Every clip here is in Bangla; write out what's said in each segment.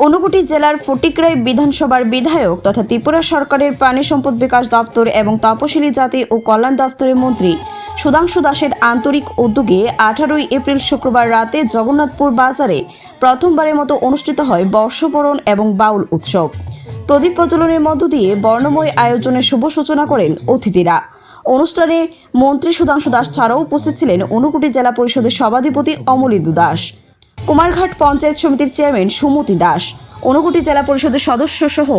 ঊনকোটি জেলার ফটিকরাই বিধানসভার বিধায়ক তথা ত্রিপুরা সরকারের প্রাণী সম্পদ বিকাশ দপ্তর এবং তপশিলি জাতি ও কল্যাণ দপ্তরের মন্ত্রী সুধাংশু দাসের আন্তরিক উদ্যোগে আঠারোই এপ্রিল শুক্রবার রাতে জগন্নাথপুর বাজারে প্রথমবারের মতো অনুষ্ঠিত হয় বর্ষবরণ এবং বাউল উৎসব। প্রদীপ প্রজ্বলনের মধ্য দিয়ে বর্ণময় আয়োজনের শুভ সূচনা করেন অতিথিরা। অনুষ্ঠানে মন্ত্রী সুধাংশু দাস ছাড়াও উপস্থিত ছিলেন ঊনকোটি জেলা পরিষদের সভাধিপতি অমলেন্দু দাস। কুমারঘাট পঞ্চায়েত সমিতির চেয়ারম্যান সুমতি দাস অনুকুটি জেলা পরিষদের সদস্য সহ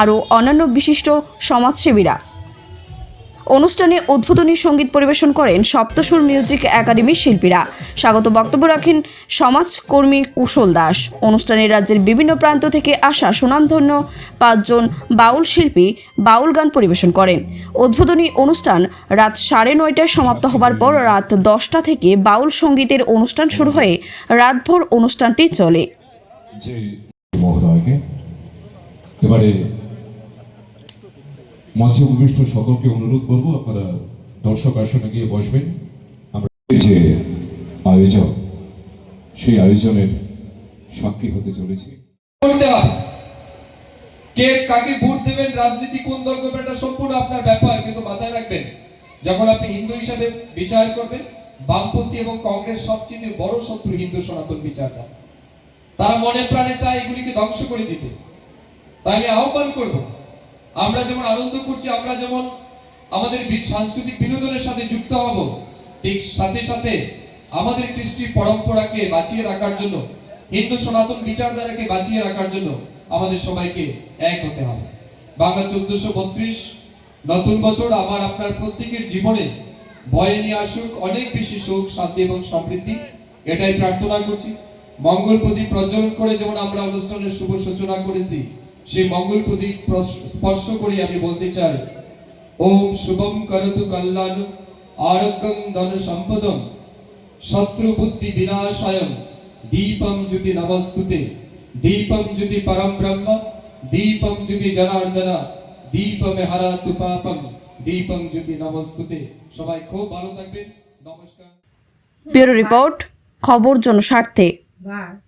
আরও অন্যান্য বিশিষ্ট সমাজসেবীরা। অনুষ্ঠানে উদ্বোধনী সংগীত পরিবেশন করেন সপ্তসুর মিউজিক একাডেমির শিল্পীরা। স্বাগত বক্তব্য রাখেন সমাজকর্মী কুশল দাস। অনুষ্ঠানে রাজ্যের বিভিন্ন প্রান্ত থেকে আসা সুনামধন্য পাঁচজন বাউল শিল্পী বাউল গান পরিবেশন করেন। উদ্বোধনী অনুষ্ঠান রাত সাড়ে নয়টায় সমাপ্ত হবার পর রাত দশটা থেকে বাউল সঙ্গীতের অনুষ্ঠান শুরু হয়ে রাতভর অনুষ্ঠানটি চলে। এবারে মঞ্চে উপবিষ্ট সকলকে অনুরোধ করব, আপনারা দর্শক আসনে গিয়ে বসবেন। আমরা যে আয়োজন, সেই আয়োজনের সাক্ষী হতে চলেছি। কে কাকে ভোট দেবেন, রাজনীতি কোন দল করবেন, এটা সম্পূর্ণ আপনার ব্যাপার, কিন্তু মাথায় রাখবেন, যখন আপনি হিন্দু হিসাবে বিচার করবেন, বামপন্থী এবং কংগ্রেস সবচেয়ে বড় শত্রু হিন্দু সনাতন বিচারটা। তারা মনে প্রাণে চায় এগুলিকে ধ্বংস করে দিতে। তাই আমি আহ্বান করব আমরা যেমন আনন্দ করছি, আমরা যেমন আমাদের সাংস্কৃতিক বিনোদনের সাথে যুক্ত হব, ঠিক সাথে সাথে আমাদের কৃষ্টি পরম্পরাকে বাঁচিয়ে রাখার জন্য, হিন্দু সনাতন বিচারধারাকে বাঁচিয়ে রাখার জন্য আমাদের সবাইকে এক হতে হবে। বাংলা চোদ্দশো বত্রিশ নতুন বছর আমার, আপনার প্রত্যেকের জীবনে বয়ে নিয়ে আসুক, অনেক বেশি সুখ, শান্তি এবং সমৃদ্ধি, এটাই প্রার্থনা করছি। মঙ্গল প্রদীপ প্রজ্বলন করে যেমন আমরা অনুষ্ঠানের শুভ সূচনা করেছি সেই মঙ্গল প্রদীপ স্পর্শ করে আমি বলতে চাই ওম শুভম করতু কল্যাণ আরোগ্যং ধন সম্পদম শত্রু বুদ্ধি বিনাশায়ম দীপম জ্যোতি নমস্তুতে দীপম জ্যোতি পরম ব্রহ্ম দীপম জ্যোতি জনার্দন দীপমে হারাতু পাপম দীপম জ্যোতি নমস্তুতে সবাই খুব ভালো থাকবেন। নমস্কার। ব্যুরো রিপোর্ট খবর জনস্বার্থে। Bye.